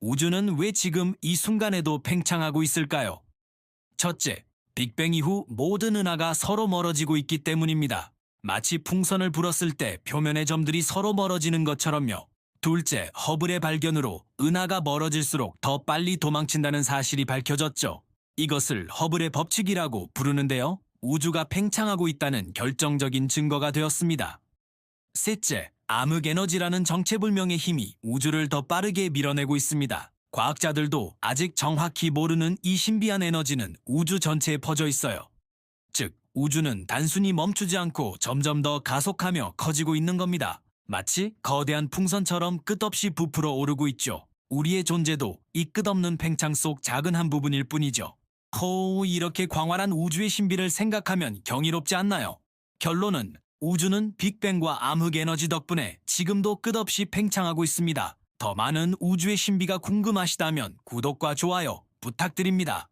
우주는 왜 지금 이 순간에도 팽창하고 있을까요? 첫째, 빅뱅 이후 모든 은하가 서로 멀어지고 있기 때문입니다. 마치 풍선을 불었을 때 표면의 점들이 서로 멀어지는 것처럼요. 둘째, 허블의 발견으로 은하가 멀어질수록 더 빨리 도망친다는 사실이 밝혀졌죠. 이것을 허블의 법칙이라고 부르는데요. 우주가 팽창하고 있다는 결정적인 증거가 되었습니다. 셋째, 암흑에너지라는 정체불명의 힘이 우주를 더 빠르게 밀어내고 있습니다. 과학자들도 아직 정확히 모르는 이 신비한 에너지는 우주 전체에 퍼져 있어요. 즉, 우주는 단순히 멈추지 않고 점점 더 가속하며 커지고 있는 겁니다. 마치 거대한 풍선처럼 끝없이 부풀어 오르고 있죠. 우리의 존재도 이 끝없는 팽창 속 작은 한 부분일 뿐이죠. 호, 이렇게 광활한 우주의 신비를 생각하면 경이롭지 않나요? 결론은 우주는 빅뱅과 암흑 에너지 덕분에 지금도 끝없이 팽창하고 있습니다. 더 많은 우주의 신비가 궁금하시다면 구독과 좋아요 부탁드립니다.